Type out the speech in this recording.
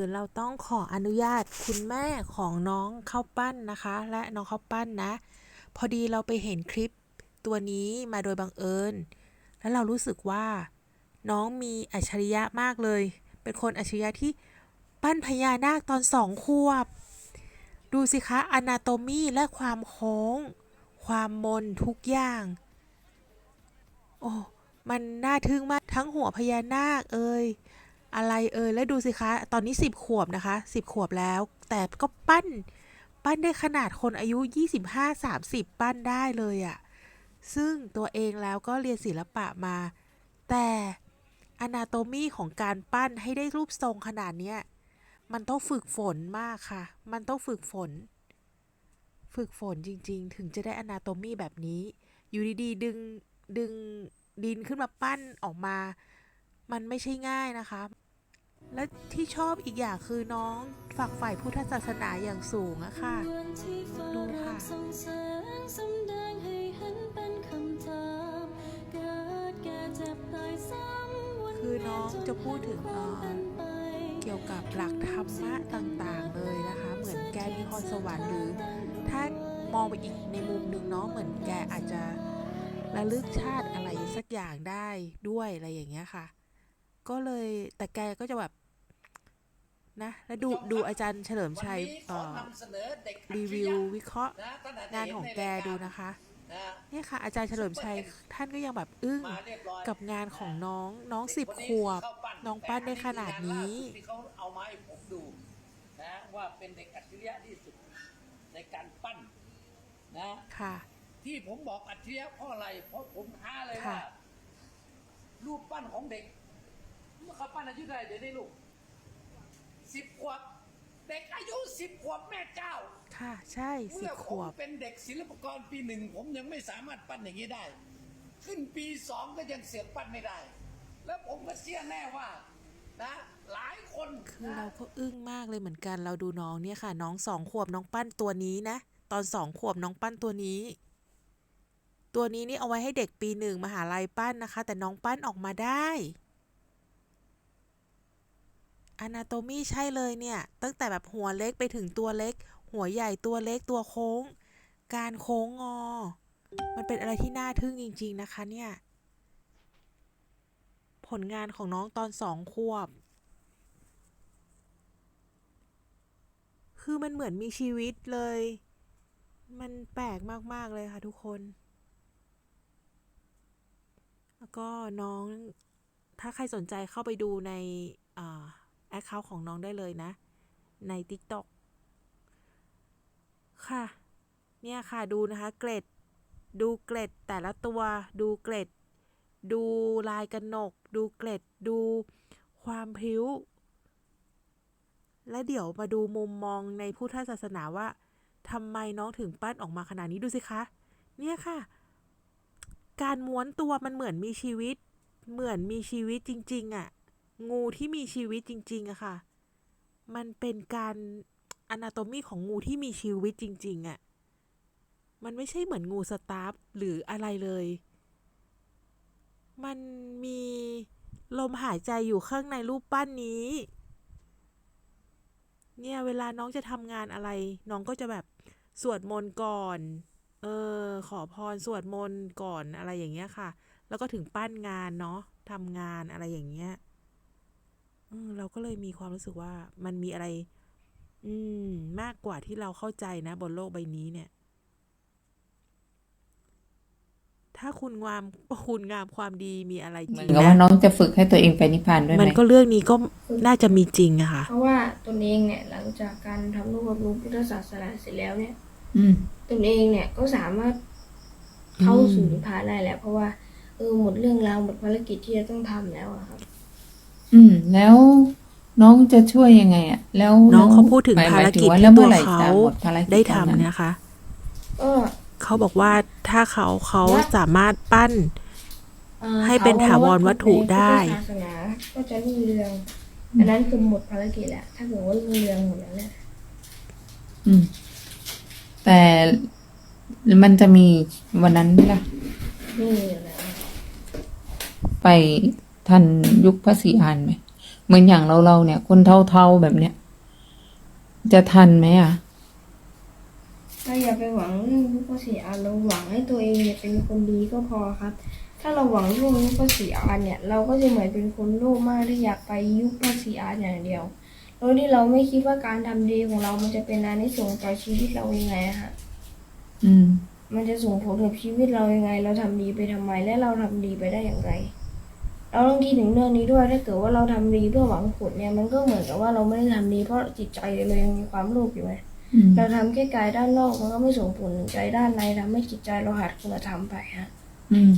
คือเราต้องขออนุญาตคุณแม่ของน้องข้าวปั้นนะคะ และน้องข้าวปั้นนะ พอดีเราไปเห็นคลิปตัวนี้มาโดยบังเอิญ แล้วเรารู้สึกว่า น้องมีอัจฉริยะมากเลย เป็นคนอัจฉริยะที่ปั้นพญานาคตอนสองขวบ ดูสิคะอนาโตมีและความโค้ง ความมนทุกอย่าง โอ้ มันน่าทึ่งมากทั้งหัวพญานาคเอ่ย อะไรเอ่ยแล้วดูสิคะ ตอนนี้สิบขวบนะคะสิบขวบแล้ว แต่ก็ปั้น ปั้นได้ขนาดคนอายุ 25-30 ปั้นได้เลยอะ่ะ ซึ่งตัวเองแล้วก็เรียนศิลปะมา แต่อนาโตมีของการปั้นให้ได้รูปทรงขนาดเนี้ย มันต้องฝึกฝนมากค่ะ มันต้องฝึกฝน ฝึกฝนจริง ๆ ถึงจะได้อนาโตมีแบบนี้ อยู่ดีๆ ดึง ดึงดินขึ้นมาปั้นออกมา มันไม่ใช่ง่ายนะคะ และที่ชอบอีกอย่างคือน้องฝักใฝ่พุทธศาสนาอย่างสูงอะค่ะ ดูค่ะคือน้องจะพูดถึงเอ่อเกี่ยวกับหลักธรรมะต่างๆเลยนะคะ เหมือนแกมีพรสวรรค์หรือ ถ้ามองไปอีกในมุมหนึ่งเนาะเหมือนแกอาจจะระลึกชาติอะไรสักอย่างได้ด้วยอะไรอย่างเงี้ยค่ะ ก็เลยแต่แกก็จะแบบนะ แล้วดูดูอาจารย์เฉลิมชัยเอ่อรีวิววิเคราะห์งานของแกดูนะคะเนี่ยค่ะ อาจารย์เฉลิมชัยท่านก็ยังแบบอึ้งกับงานของน้องน้องสิบขวบ น้องปั้นได้ขนาดนี้ที่เขาเอามาให้ผมดูนะว่าเป็นเด็กอัจฉริยะที่สุดในการปั้นนะค่ะ ที่ผมบอกอัจฉริยะเพราะอะไรเพราะผมท้าเลยค่ะว่ารูปปั้นของเด็ก เมื่อเขาปั้นอายุเท่าไหร่เดี๋ยวนี้ลูกสิบขวบ เด็กอายุสิบขวบแม่เจ้าค่ะ ใช่สิเมื่บอขผมวบ เป็นเด็กศิลปากรปีหนึ่งผมยังไม่สามารถปั้นอย่างนี้ได้ ขึ้นปีสองก็ยังเสียปั้นไม่ได้ แล้วผมก็เชื่อแน่ว่า นะ หลายคนคือนะ เราก็อึ้งมากเลยเหมือนกันเราดูน้องเนี่ยค่ะ น้องสองขวบน้องปั้นตัวนี้นะ ตอนสองขวบน้องปั้นตัวนี้ ตัวนี้นี่เอาไว้ให้เด็กปีหนึ่งมหาลัยปั้นนะคะ แต่น้องปั้นออกมาได้ อนาโตมีใช่เลยเนี่ย ตั้งแต่แบบหัวเล็กไปถึงตัวเล็ก หัวใหญ่ตัวเล็กตัวโค้ง การโค้งงอ มันเป็นอะไรที่น่าทึ่งจริง ๆ นะคะเนี่ย ผลงานของน้องตอนสองขวบ คือมันเหมือนมีชีวิตเลย มันแปลกมาก ๆ เลยค่ะทุกคน แล้วก็น้องถ้าใครสนใจเข้าไปดูในอคเคา ท์ของน้องได้เลยนะ ใน TikTok ค่ะ เนี่ยค่ะดูนะคะ เกรด ดูเกรดแต่ละตัว ดูเกรด ดูลายกระหนก ดูเกรด ดูความพริ้ว และเดี๋ยวมาดูมุมมองในพุทธศาสนาว่าทำไมน้องถึงปั้นออกมาขนาดนี้ดูสิคะ เนี่ยค่ะ การม้วนตัวมันเหมือนมีชีวิต เหมือนมีชีวิตจริง ๆอะ่ะ งูที่มีชีวิตจริงๆอะค่ะ มันเป็นการอนาโตมีของงูที่มีชีวิตจริง ๆอะมันไม่ใช่เหมือนงูสตาร์ฟหรืออะไรเลย มันมีลมหายใจอยู่ข้างในรูปปั้นนี้ เนี่ยเวลาน้องจะทำงานอะไร น้องก็จะแบบสวดมนต์ก่อน เออ ขอพรสวดมนต์ก่อนอะไรอย่างเงี้ยค่ะ แล้วก็ถึงปั้นงานเนาะทำงานอะไรอย่างเงี้ย เราก็เลยมีความรู้สึกว่ามันมีอะไร อืม มากกว่าที่เราเข้าใจนะ บนโลกใบนี้เนี่ย ถ้าคุณงามคุณงามความดีมีอะไรจเหมืริองนกับนะว่าน้องจะฝึกให้ตัวเองไปนิพพานด้วยไหมัมนก็เรื่องนี้ก็น่าจะมีจริงอะค่ะ เพราะว่าตนเองเนี่ยหลังจากการทำรูปรู้พุทธศาสนาเสร็จแล้วเนี่ย อืม ตนเองเนี่ยก็สามารถเข้าสู่นิพพานได้แล้ว เพราะว่าเออหมดเรื่องราวหมดภารกิจที่จะต้องทำแล้วอะครับ อืม แล้วน้องจะช่วยยังไงอะ แล้วน้องเขาพูดถึงหมยภารกิจหมยที่แล้วตัเมื่วอไหร่เขาจะหมดภารกิจได้ตรงนั้นทำนะคะก็เขาบอกว่าถ้าเขาเขาสามารถปั้นอ่อให้เป็นถาวรวัตถุได้ในพุทธศาสนาก็จะรุ่งเรืองอันนั้นคือหมดภารกิจแล้วถ้าเกิดว่ารุ่งเรืองหมดแล้วเนี่ยอืม แต่มันจะมีวันนั้นไหมล่ะไม่มีอยู่แล้วไป ทันยุคพระศรีอานไหมเหมือนอย่างเราเราๆเนี่ย คนเท่าๆแบบเนี้ยจะทันไหมอะเราอย่าไปหวังเรื่องยุคภาษีอานเราหวังให้ตัวเองเนี่ยเป็นคนดีก็พอครับ ถ้าเราหวังเรื่องยุคภาษีอานเนี่ย เราก็จะเหมือนเป็นคนโลภมากที่อยากไปยุคภาษีอานอย่างเดียวโดยที่เราไม่คิดว่าการทำดีของเรา มันจะเป็นอานิสงส์ต่อชีวิตเรายังไงอะฮะอืม มันจะส่งผลกับชีวิตเรายังไง เราทำดีไปทำไม และเราทำดีไปได้อย่างไร เราต้องคิดถึงเรื่องนี้ด้วย ถ้าเกิดว่าเราทำดีเพื่อหวังผลเนี่ย มันก็เหมือนกับว่าเราไม่ได้ทำดีเพราะจิตใจเรายังมีความโลภอยู่ไงอืมเราทำแค่กายด้านนอกมันก็ไม่ส่งผลถึงใจด้านในทำให้จิตใจเราหัดคุณธรรมไปฮะ อืม